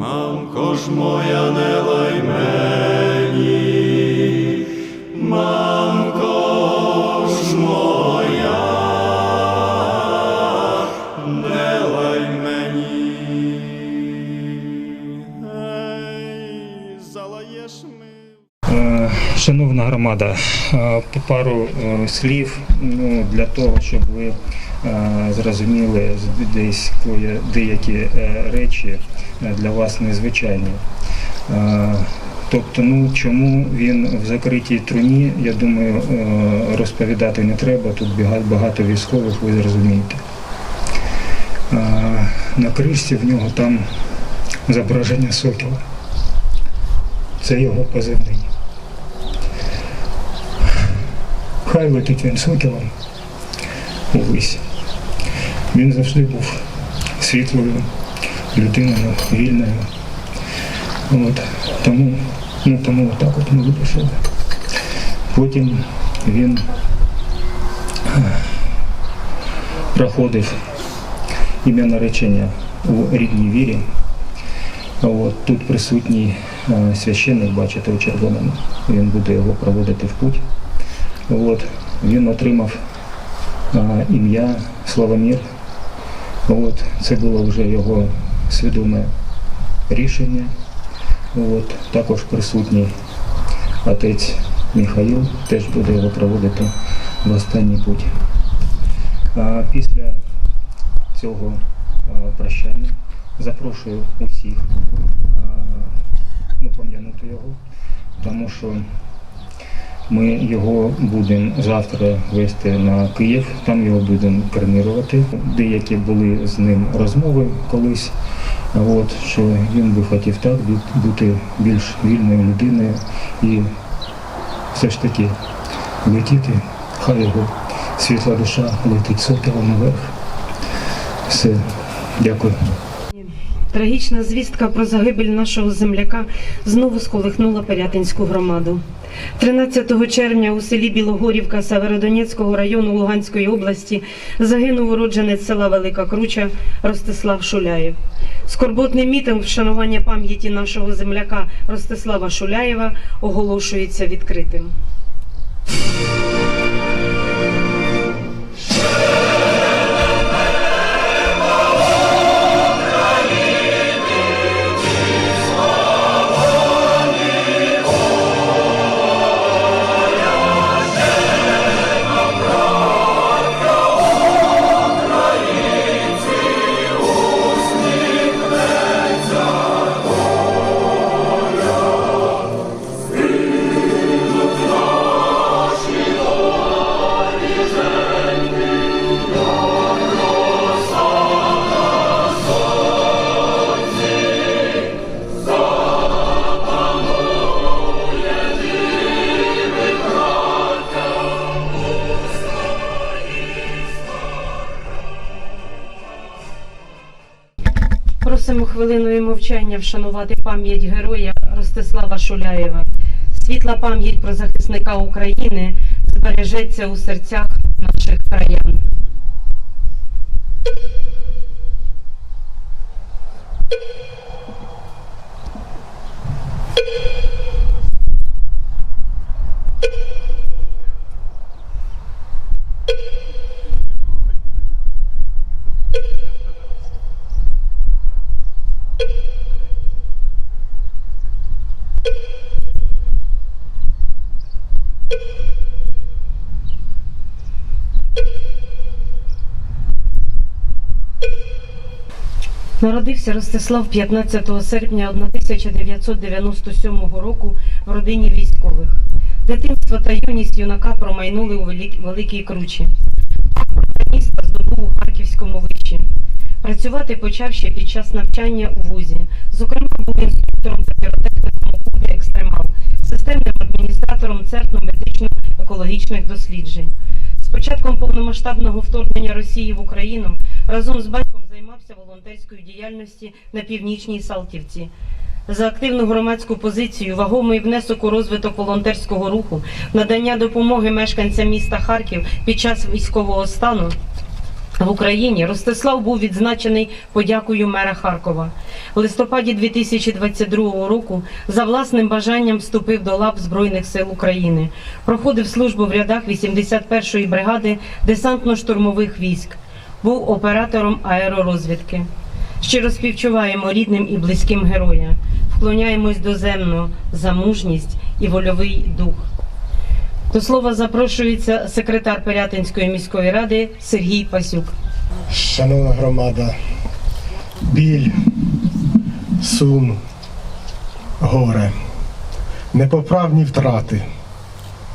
Мамко ж моя не лай мені, мамко ж моя, не лай мені. Ей, залаєш ми. Е, Шановна громада, е, по пару е, слів ну, для того, щоб ви зрозуміли десь деякі речі для вас незвичайні. Е, Тобто, ну чому він в закритій труні, я думаю, е, розповідати не треба. Тут багато військових, ви зрозумієте. Е, На кришці в нього там зображення сокола. Це його позивний. Хай летить він соколом увесь. Він завжди був світлою людиною, вільною. От. Тому, ну, тому отак от ми вирішили. Потім він е, проходив ім'я наречення у рідній вірі. От, тут присутній е, священник, бачите, у червоному. Він буде його проводити в путь. От, він отримав е, ім'я Славомір. От, це було вже його свідоме рішення. От, також присутній отець Михаїл теж буде його проводити в останній путь. А після цього прощання запрошую усіх е, ну, його, тому що ми його будемо завтра вести на Київ, там його будемо кремірувати. Деякі були з ним розмови колись, от, що він би хотів так бути більш вільною людиною і все ж таки летіти, хай його світла душа летить соколом наверх. Все, дякую. Трагічна звістка про загибель нашого земляка знову сколихнула Пирятинську громаду. 13 червня у селі Білогорівка Северодонецького району Луганської області загинув уродженець села Велика Круча Ростислав Шуляєв. Скорботний мітинг вшанування пам'яті нашого земляка Ростислава Шуляєва оголошується відкритим. Хвилиною вшанувати пам'ять героя Ростислава Шуляєва. Світла пам'ять про захисника України збережеться у серцях наших краян. Народився Ростислав 15 серпня 1997 року в родині військових. Дитинство та юність юнака промайнули у Великій Кручі. Міста здобув у Харківському виші. Працювати почав ще під час навчання у вузі. Зокрема, був інструктором та клубі Екстремал, системним адміністратором Центру медично-екологічних досліджень. Початком повномасштабного вторгнення Росії в Україну разом з батьком займався волонтерською діяльністю на північній Салтівці. за активну громадську позицію, вагомий внесок у розвиток волонтерського руху, надання допомоги мешканцям міста Харків під час військового стану. В Україні Ростислав був відзначений подякою мера Харкова. В листопаді 2022 року за власним бажанням вступив до лав Збройних сил України. Проходив службу в рядах 81-ї бригади десантно-штурмових військ. Був оператором аеророзвідки. Щиро співчуваємо рідним і близьким героя. Вклоняємось доземно за мужність і вольовий дух. До слова запрошується секретар Пирятинської міської ради Сергій Пасюк. Шановна громада, біль, сум, горе, непоправні втрати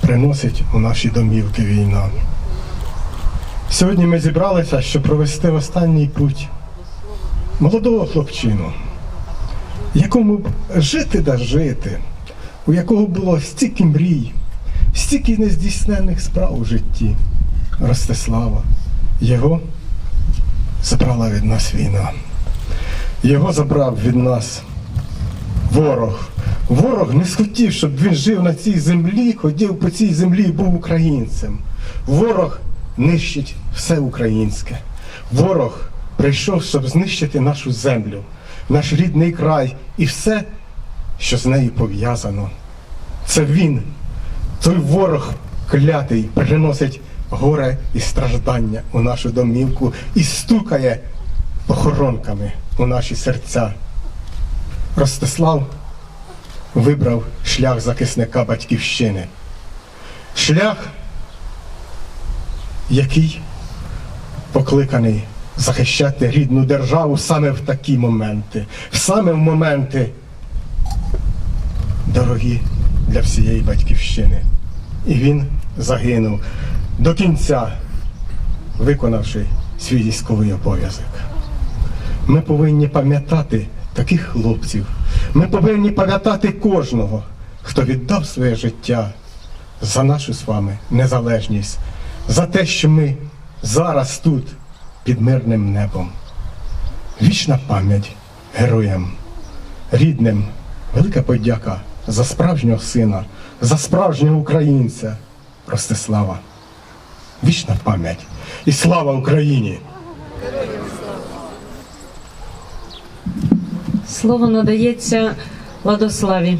приносить у наші домівки війна. Сьогодні ми зібралися, щоб провести останній путь молодого хлопчину, якому б жити да жити, у якого було стільки мрій, стільки нездійсненних справ у житті. Ростислава, його забрала від нас війна. Його забрав від нас ворог. Ворог не схотів, щоб він жив на цій землі, ходив по цій землі і був українцем. Ворог нищить все українське. Ворог прийшов, щоб знищити нашу землю, наш рідний край і все, що з нею пов'язано. Це він, той ворог клятий, приносить горе і страждання у нашу домівку і стукає похоронками у наші серця. Ростислав вибрав шлях захисника батьківщини. Шлях, який покликаний захищати рідну державу саме в такі моменти, саме в моменти дорогі для всієї батьківщини. І він загинув до кінця, виконавши свій військовий обов'язок. Ми повинні пам'ятати таких хлопців. Ми повинні пам'ятати кожного, хто віддав своє життя за нашу з вами незалежність, за те, що ми зараз тут під мирним небом. Вічна пам'ять героям, рідним, велика подяка за справжнього сина, за справжнього українця Ростислава. Вічна пам'ять і слава Україні! Слово надається Владославі.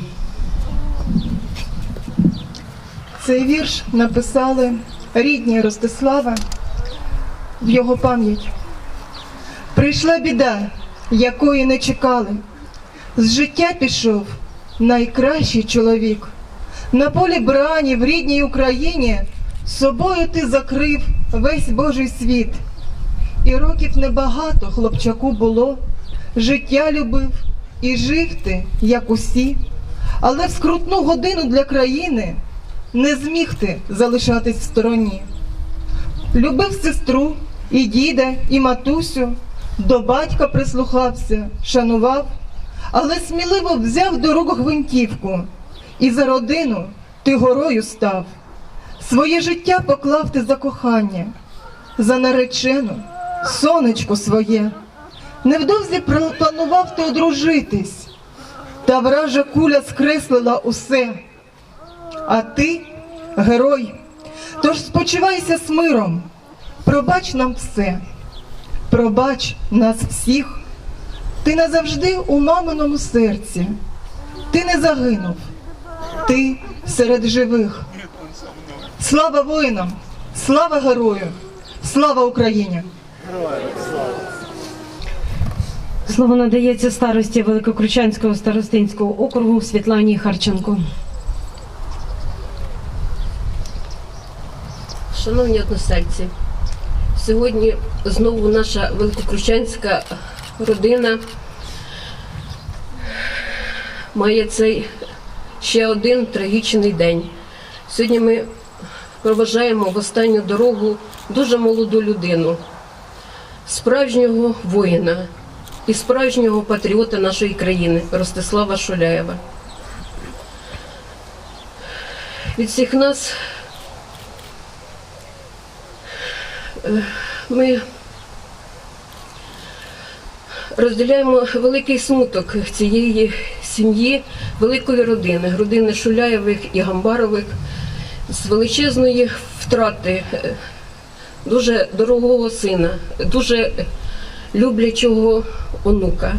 Цей вірш написали рідні Ростислава в його пам'ять. Прийшла біда, якої не чекали. З життя пішов найкращий чоловік. На полі брані в рідній Україні собою ти закрив весь Божий світ. І років небагато хлопчаку було, життя любив і жив ти, як усі, але в скрутну годину для країни не зміг ти залишатись в стороні. Любив сестру, і діда, і матусю, до батька прислухався, шанував, але сміливо взяв до рук гвинтівку, і за родину ти горою став. Своє життя поклав ти за кохання, за наречену, сонечко своє. Невдовзі планував ти одружитись, та вража куля скреслила усе. А ти герой, тож спочивайся з миром, пробач нам все, пробач нас всіх. Ти назавжди у маминому серці, ти не загинув, ти серед живих. Слава воїнам, слава герою, слава Україні! Слово надається старості Великокручанського старостинського округу Світлані Харченко. Шановні односельці, сьогодні знову наша великокручанська родина має цей ще один трагічний день. Сьогодні ми проважаємо в останню дорогу дуже молоду людину, справжнього воїна і справжнього патріота нашої країни Ростислава Шуляєва. Від всіх нас ми розділяємо великий смуток цієї сім'ї великої родини, родини Шуляєвих і Гамбарових, з величезної втрати е, дуже дорогого сина, дуже люблячого онука.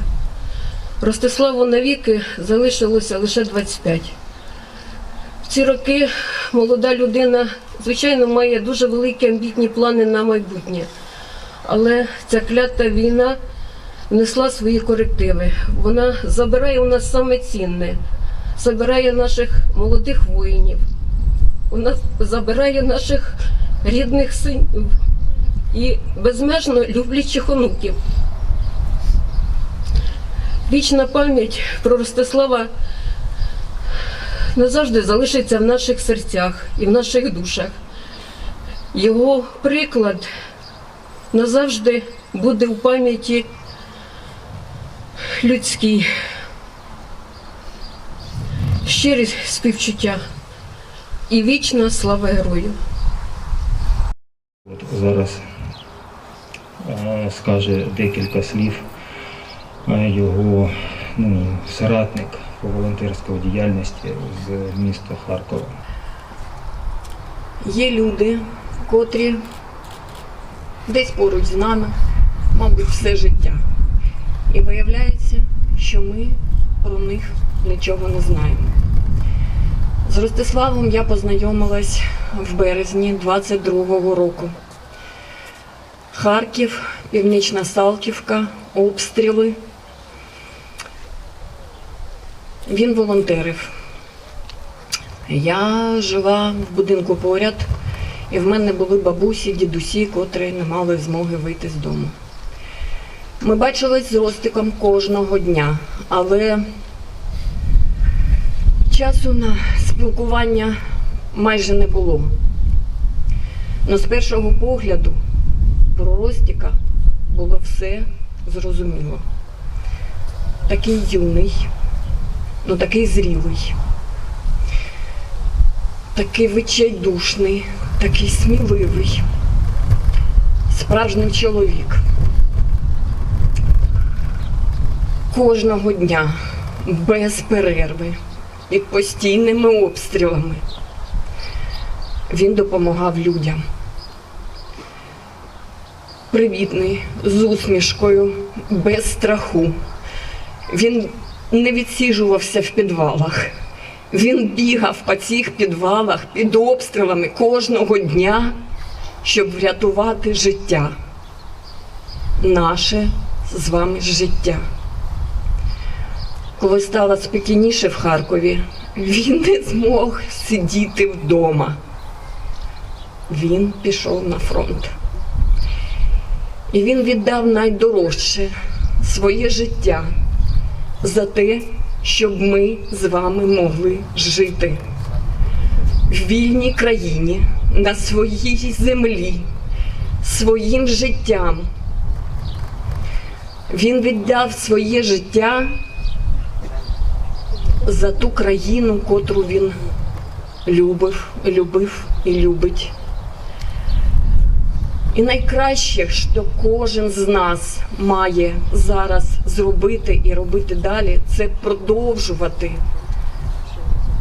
Ростиславу навіки залишилося лише 25. В ці роки молода людина, звичайно, має дуже великі амбітні плани на майбутнє. Але ця клята війна внесла свої корективи. Вона забирає у нас саме цінне, забирає наших молодих воїнів, вона забирає наших рідних синів і безмежно люблячих онуків. Вічна пам'ять про Ростислава назавжди залишиться в наших серцях і в наших душах. Його приклад назавжди буде в пам'яті людській. Щирі співчуття і вічна слава герою. От зараз е, скаже декілька слів е, його ну, соратник по волонтерській діяльності з міста Харкова. Є люди, котрі десь поруч з нами, мабуть, все життя. І виявляється, що ми про них нічого не знаємо. З Ростиславом я познайомилась в березні 22-го року. Харків, Північна Салтівка, обстріли. Він волонтерив. Я жила в будинку поряд, і в мене були бабусі, дідусі, котрі не мали змоги вийти з дому. Ми бачились з Ростиком кожного дня, але часу на спілкування майже не було. Но з першого погляду про Ростика було все зрозуміло. Такий юний, ну такий зрілий такий відчайдушний, такий сміливий, справжній чоловік. Кожного дня без перерви, під постійними обстрілами. Він допомагав людям. Привітний, з усмішкою, без страху. Він не відсіжувався в підвалах. Він бігав по цих підвалах під обстрілами кожного дня, щоб врятувати життя. Наше з вами життя. Коли стало спокійніше в Харкові, він не змог сидіти вдома. Він пішов на фронт. І він віддав найдорожче своє життя за те, щоб ми з вами могли жити в вільній країні, на своїй землі, своїм життям. Він віддав своє життя за ту країну, котру він любив, любив і любить. І найкраще, що кожен з нас має зараз зробити і робити далі, це продовжувати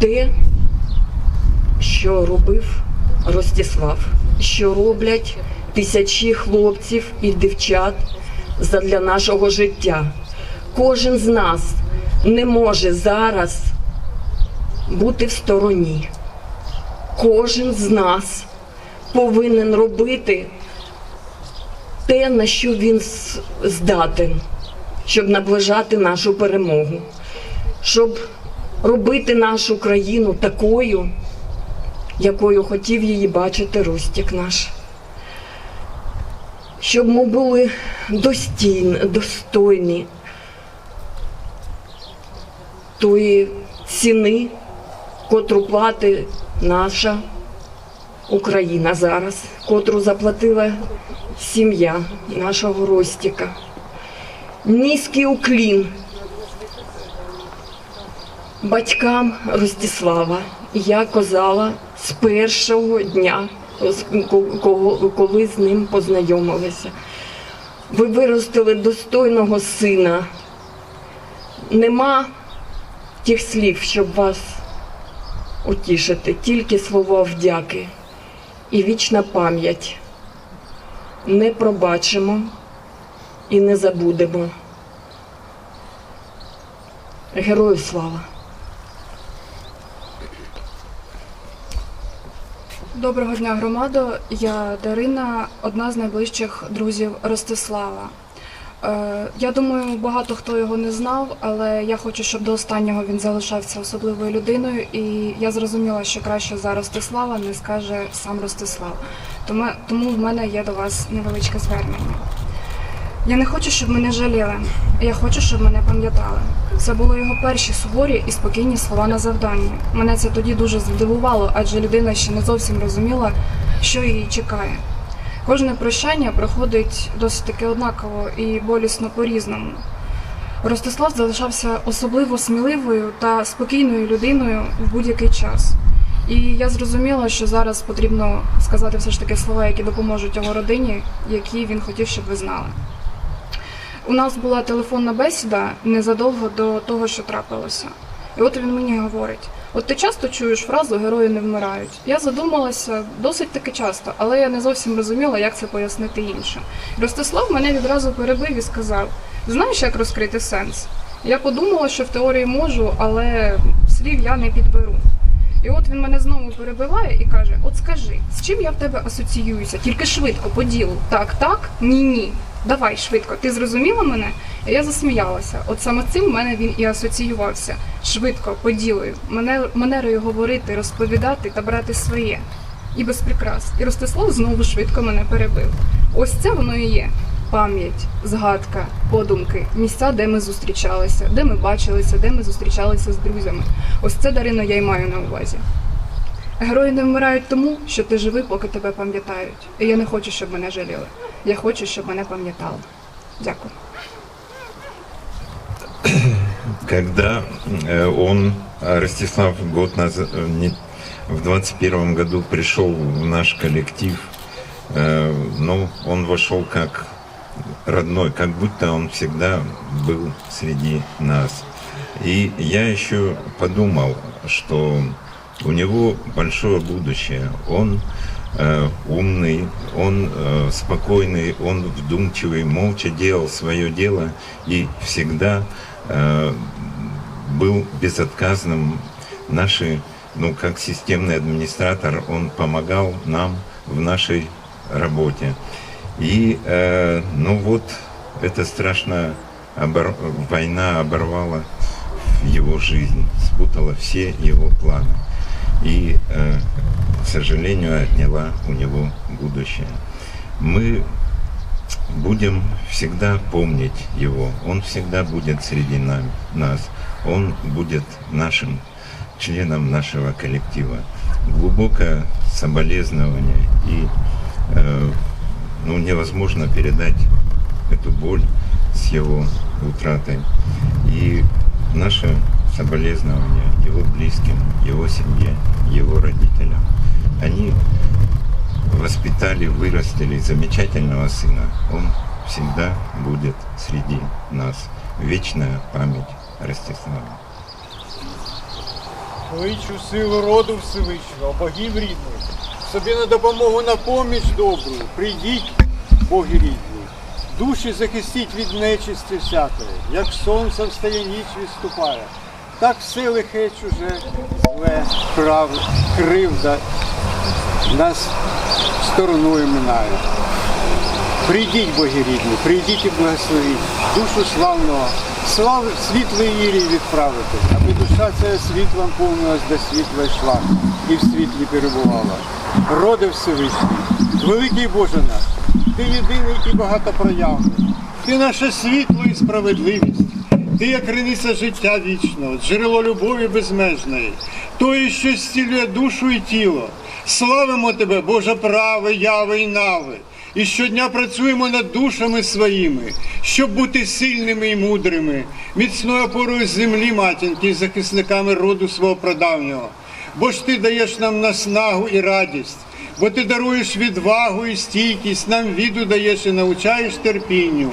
те, що робив Ростислав, що роблять тисячі хлопців і дівчат задля нашого життя. Кожен з нас не може зараз бути в стороні. Кожен з нас повинен робити те, на що він здатен, щоб наближати нашу перемогу, щоб робити нашу країну такою, якою хотів її бачити Ростік наш. Щоб ми були достійні, достойні тої ціни, котру платить наша Україна зараз, котру заплатила сім'я нашого Ростіка. Низький уклін батькам Ростислава. Я казала з першого дня, коли з ним познайомилися. Ви виростили достойного сина. Нема тих слів, щоб вас утішити, тільки слова вдяки і вічна пам'ять. Не пробачимо і не забудемо. Герою слава! Доброго дня, громадо. Я Дарина, одна з найближчих друзів Ростислава. Е, я думаю, багато хто його не знав, але я хочу, щоб до останнього він залишався особливою людиною, і я зрозуміла, що краще за Ростислава не скаже сам Ростислав. Тому, тому в мене є до вас невеличке звернення. Я не хочу, щоб мене жаліли. Я хочу, щоб мене пам'ятали. Це були його перші суворі і спокійні слова на завданні. Мене це тоді дуже здивувало, адже людина ще не зовсім розуміла, що її чекає. Кожне прощання проходить досить таки однаково і болісно по-різному. Ростислав залишався особливо сміливою та спокійною людиною в будь-який час. І я зрозуміла, що зараз потрібно сказати все ж таки слова, які допоможуть його родині, які він хотів, щоб ви знали. У нас була телефонна бесіда незадовго до того, що трапилося. І от він мені говорить: от ти часто чуєш фразу герої не вмирають. Я задумалася досить таки часто, але я не зовсім розуміла, як це пояснити іншим. Ростислав мене відразу перебив і сказав: знаєш, як розкрити сенс? Я подумала, що в теорії можу, але слів я не підберу. І от він мене знову перебиває і каже: От скажи, з чим я в тебе асоціююся? Тільки швидко, по ділу. Так, так, ні, ні. Давай швидко. Ти зрозуміла мене? Я засміялася. От саме цим в мене він і асоціювався. Швидко, по ділу. Мене, манерою говорити, розповідати та брати своє. І без прикрас. І Ростислав знову швидко мене перебив. Ось це воно і є. Пам'ять, згадка, подумки, місця, де ми зустрічалися, де ми бачилися, де ми зустрічалися з друзями. Ось це Дарино я й маю на увазі. Герої не вмирають тому, що ти живий, поки тебе пам'ятають. І я не хочу, щоб мене жаліли. Я хочу, щоб мене пам'ятали. Дякую. когда э, он, э, Ростислав, год назад, э, не- в 21 году пришел в наш коллектив, э, ну, он вошел как родной, как будто он всегда был среди нас. И я еще подумал, что у него большое будущее. Он э, умный, он э, спокойный, он вдумчивый, молча делал свое дело и всегда э, был безотказным. Наши, ну, как системный администратор, он помогал нам в нашей работе. И, э, ну вот, эта страшная обор- война оборвала его жизнь, спутала все его планы. И, э, к сожалению, отняла у него будущее. Мы будем всегда помнить его. Он всегда будет среди нам, нас. Он будет нашим членом нашего коллектива. Глубокое соболезнование и э, ну, невозможно передать эту боль с его утратой. И наше соболезнование его близким, его семье, его родителям. Они воспитали, вырастили замечательного сына. Он всегда будет среди нас. Вечная память Ростислава. Кличу силу роду Всевишнього, богів рідних, собі на допомогу на поміч добру. Прийдіть, боги рідні. Душі захистіть від нечисті всякої, як сонце встає ніч відступає. Так все лихе чуже, зле, прав, кривда нас стороною минає. Прийдіть, боги рідні, прийдіть і благословіть душу славного, слав світлої Ірії відправити, аби душа ця світлом повнилась до світла йшла і в світлі перебувала. Роди Всевишній, великий Боже наш, ти єдиний і багатопроявний, ти наше світло і справедливість. Ти як криниця життя вічного, джерело любові безмежної, тої, що зцілює душу і тіло. Славимо тебе, Боже праве, яви і нави. І щодня працюємо над душами своїми, щоб бути сильними і мудрими, міцною опорою землі матінки і захисниками роду свого прадавнього. Бо ж ти даєш нам наснагу і радість, бо ти даруєш відвагу і стійкість, нам віду даєш і навчаєш терпінню,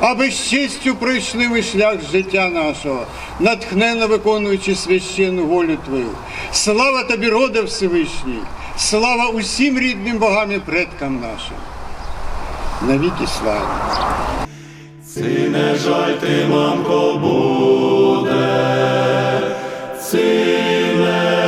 аби з честю пройшли ми шлях життя нашого, натхненно виконуючи священну волю Твою. Слава тобі, роде Всевишній, слава усім рідним богам і предкам нашим. Навіки слава. Цим не жаль ти мамко, Гей,